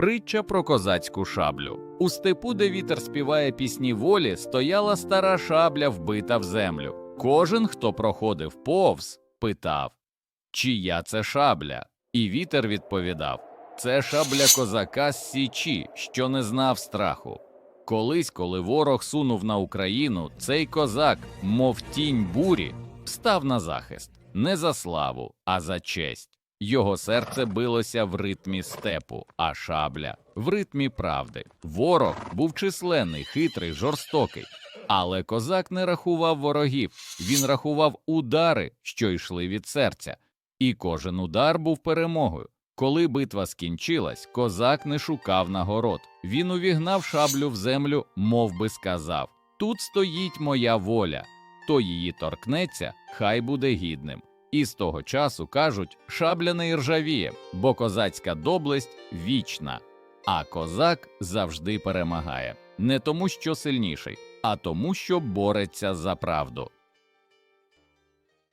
Притча про козацьку шаблю. У степу, де вітер співає пісні волі, стояла стара шабля, вбита в землю. Кожен, хто проходив повз, питав, чия це шабля? І вітер відповідав: Це шабля козака з Січі, що не знав страху. Колись, коли ворог сунув на Україну, цей козак, мов тінь бурі, став на захист не за славу, а за честь. Його серце билося в ритмі степу, а шабля в ритмі правди. Ворог був численний, хитрий, жорстокий. Але козак не рахував ворогів, він рахував удари, що йшли від серця, і кожен удар був перемогою. Коли битва скінчилась, козак не шукав нагород. Він увігнав шаблю в землю, мов би сказав: Тут стоїть моя воля, хто її торкнеться, хай буде гідним. І з того часу кажуть, шабля не іржавіє, бо козацька доблесть вічна, а козак завжди перемагає не тому, що сильніший, а тому, що бореться за правду.